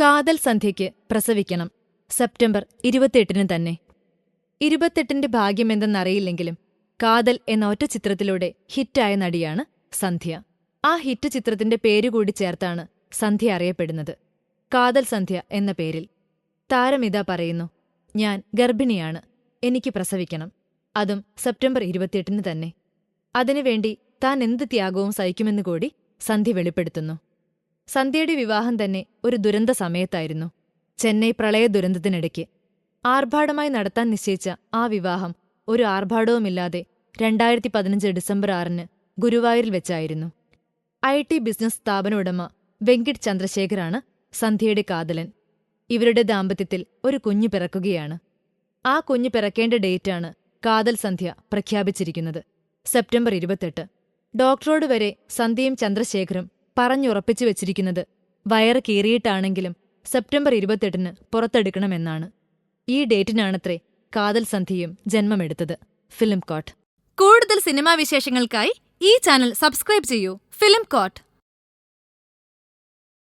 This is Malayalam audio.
കാതൽ സന്ധ്യയ്ക്ക് പ്രസവിക്കണം. സെപ്റ്റംബർ ഇരുപത്തിയെട്ടിന് തന്നെ. ഇരുപത്തെട്ടിന്റെ ഭാഗ്യമെന്തെന്നറിയില്ലെങ്കിലും കാതൽ എന്ന ഒറ്റ ചിത്രത്തിലൂടെ ഹിറ്റായ നടിയാണ് സന്ധ്യ. ആ ഹിറ്റ് ചിത്രത്തിന്റെ പേരുകൂടി ചേർത്താണ് സന്ധ്യ അറിയപ്പെടുന്നത്. കാതൽ സന്ധ്യ എന്ന പേരിൽ. താരമിതാ പറയുന്നു ഞാൻ ഗർഭിണിയാണ് എനിക്ക് പ്രസവിക്കണം. അതും സെപ്റ്റംബർ ഇരുപത്തിയെട്ടിന് തന്നെ. അതിനുവേണ്ടി താൻ എന്ത് ത്യാഗവും സഹിക്കുമെന്ന് കൂടി സന്ധ്യ വെളിപ്പെടുത്തുന്നു. സന്ധ്യയുടെ വിവാഹം തന്നെ ഒരു ദുരന്ത സമയത്തായിരുന്നു. ചെന്നൈ പ്രളയ ദുരന്തത്തിനിടയ്ക്ക്. ആർഭാടമായി നടത്താൻ നിശ്ചയിച്ച ആ വിവാഹം ഒരു ആർഭാടവുമില്ലാതെ രണ്ടായിരത്തി പതിനഞ്ച് ഡിസംബർ ആറിന് ഗുരുവായൂരിൽ വെച്ചായിരുന്നു. ഐ ടി ബിസിനസ് സ്ഥാപന ഉടമ വെങ്കിട് ചന്ദ്രശേഖറാണ് സന്ധ്യയുടെ കാതലൻ. ഇവരുടെ ദാമ്പത്യത്തിൽ ഒരു കുഞ്ഞു പിറക്കുകയാണ്. ആ കുഞ്ഞു പിറക്കേണ്ട ഡേറ്റാണ് കാതൽ സന്ധ്യ പ്രഖ്യാപിച്ചിരിക്കുന്നത്. സെപ്റ്റംബർ ഇരുപത്തെട്ട്. ഡോക്ടറോട് വരെ സന്ധ്യയും ചന്ദ്രശേഖരും പറഞ്ഞുറപ്പിച്ചു വച്ചിരിക്കുന്നത്. വയറ് കീറിയിട്ടാണെങ്കിലും സെപ്റ്റംബർ ഇരുപത്തെട്ടിന് പുറത്തെടുക്കണമെന്നാണ്. ഈ ഡേറ്റിനാണത്രേ കാതൽ സന്ധിയും ജന്മമെടുത്തത്. ഫിലിം കോട്ട്. കൂടുതൽ സിനിമാ വിശേഷങ്ങൾക്കായി ഈ ചാനൽ സബ്സ്ക്രൈബ് ചെയ്യൂ. Film coat.